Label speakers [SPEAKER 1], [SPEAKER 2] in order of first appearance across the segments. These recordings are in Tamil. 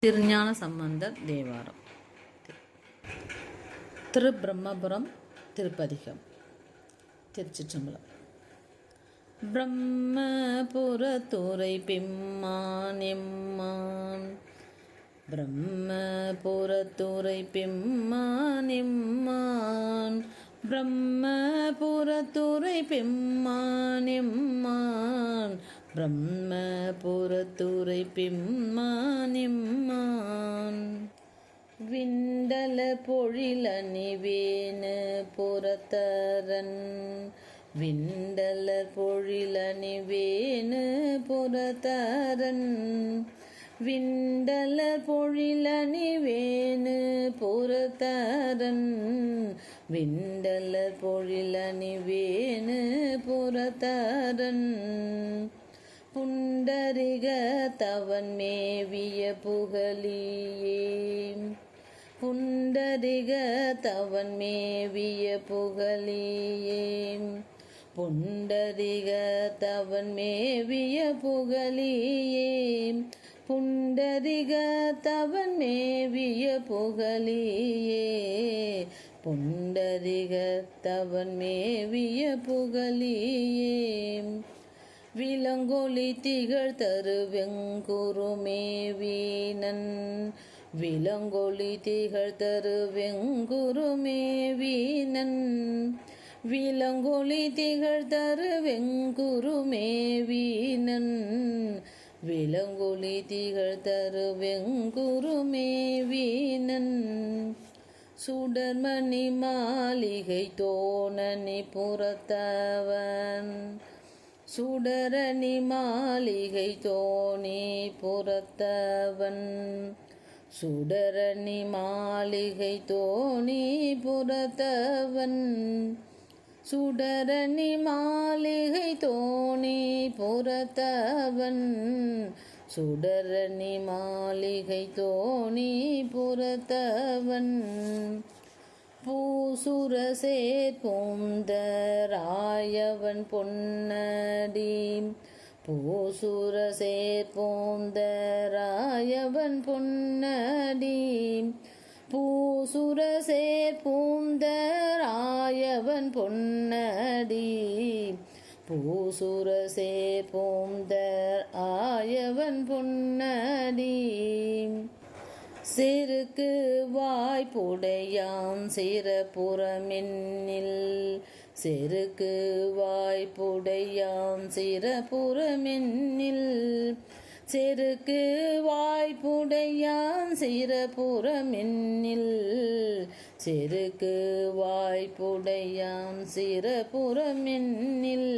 [SPEAKER 1] திருஞான சம்பந்தர் தேவாரம். திரு பிரம்மபுரம் திருப்பதிகம். திருச்சிற்றம்பலம். பிரம்மபுரத்துறை பிம்மான் எம்மான். பிரம்மபுரத்துறை பிம்மான் எம்மான். பிரம்மபுரத்துறை பிம்மான் எம்மான். பிரம்மபுரத்துறை பிம்மான் எம்மான் பொழிலணிவேனு புறத்தரன். விண்டலர் பொழிலணிவேனு புறத்தரன். விண்டலர் பொழிலணிவேனு புறத்தரன். விண்டலர் பொழிலணிவேனு புறத்தரன். புண்டரிக தவன் மேவிய புகழியே. புண்டரிக தவன் மேவிய புகழியே புண்டரிக தவன் மேவிய புகழியே புண்டரிக தவன் மேவிய புகழியே. புண்டரிக தவன் மேவிய புகழியே. விலங்கொலி திகழ் தரு வெங்குருமேவீனன் திகழ் தரு வெங்குருமேவீனன் விலங்கொலி திகழ் தரு வெங்குருமேவீனன் விலங்கொலி திகழ் தரு வெங்குருமேவீனன் சுடர்மணி மாளிகை தோணனி புறத்தவன். சுடரணி மாளிகை தோணி புறத்தவன். சுடரணி மாளிகை தோணி புறத்தவன் சுடரணி மாளிகை தோணி புறத்தவன் சுடரணி மாளிகை தோணி புறத்தவன் பூசுரசே பூந்தராயவன் பொன்னடி. பூசுரசேர் பூந்தராயவன் பொன்னடி பூசுரசேர் பூந்தராயவன் பொன்னடி பூசுரசேர் பூந்தர் ஆயவன் பொன்னடி செருக்கு வாய்ப்புடையான் சிறப்புறமென்னில் செருக்கு வாய்ப்புடையான் சிறப்புறமென்னில் செருக்கு வாய்ப்புடையான் சிறப்புறமென்னில் செருக்கு வாய்ப்புடையான் சிறப்புறமென்னில்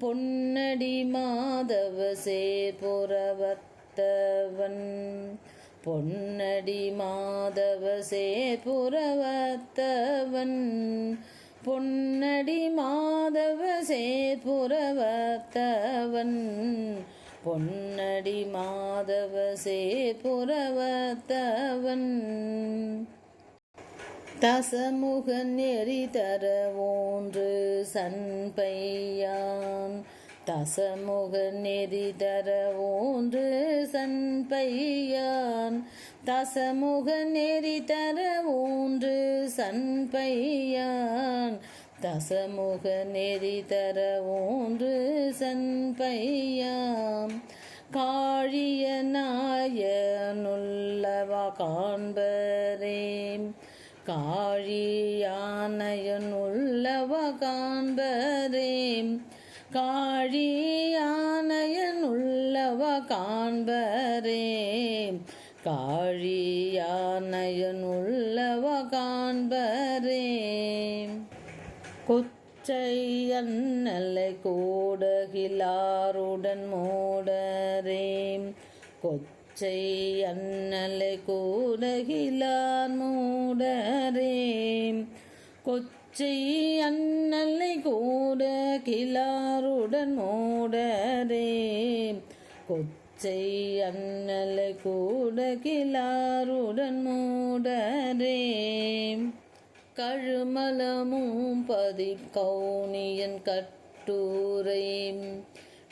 [SPEAKER 1] பொன்னடி மாதவ சேர்புறவத்தவன் பொன்னடி மாதவ சேர்புறவத்தவன் பொன்னடி மாதவ சேர்புறவத்தவன் பொன்னடி மாதவ சேர்புறவத்தவன் தசமுக நெறி தர ஒன்று சண்பையான். தசமுக நெறி தர ஓன்று சண்பையான் தசமுக நெறி தர ஓன்று சண்பையான் தசமுக நெறி தர ஓன்று சண்பையாம் காழிய நாயனுள்ளவா காண்பரேம் காழியானையன் உள்ளவ காண்பரேம் காழியானையன் உள்ளவ காண்பரே. காழியானையன் உள்ளவ காண்பரே. கொச்சையன்னலை கூடகிலாருடன் மூடரே. கொச்சை அன்னலை கூடகிலார் மூடரே. கொச்சை அன்னலை கூட கிளாருடன் மூடரே. கொச்சை அன்னலை கூட கிளாருடன் மூடரே. கழுமலமும் பதி கவுனியன் கட்டுரை.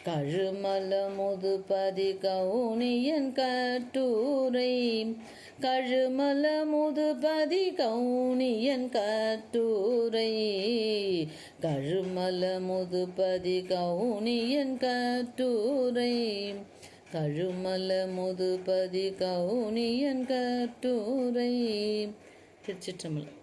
[SPEAKER 1] கழுமலமுது பதி கவுனியன் கட்டுரை. கழுமலமுது பதி கவுனியன் கட்டுரை. கழுமலமுது பதி கவுனியன் கட்டுரை. கழுமல முதுபதி கவுனியன் கட்டுரை. திருச்சிற்றம்பலம்.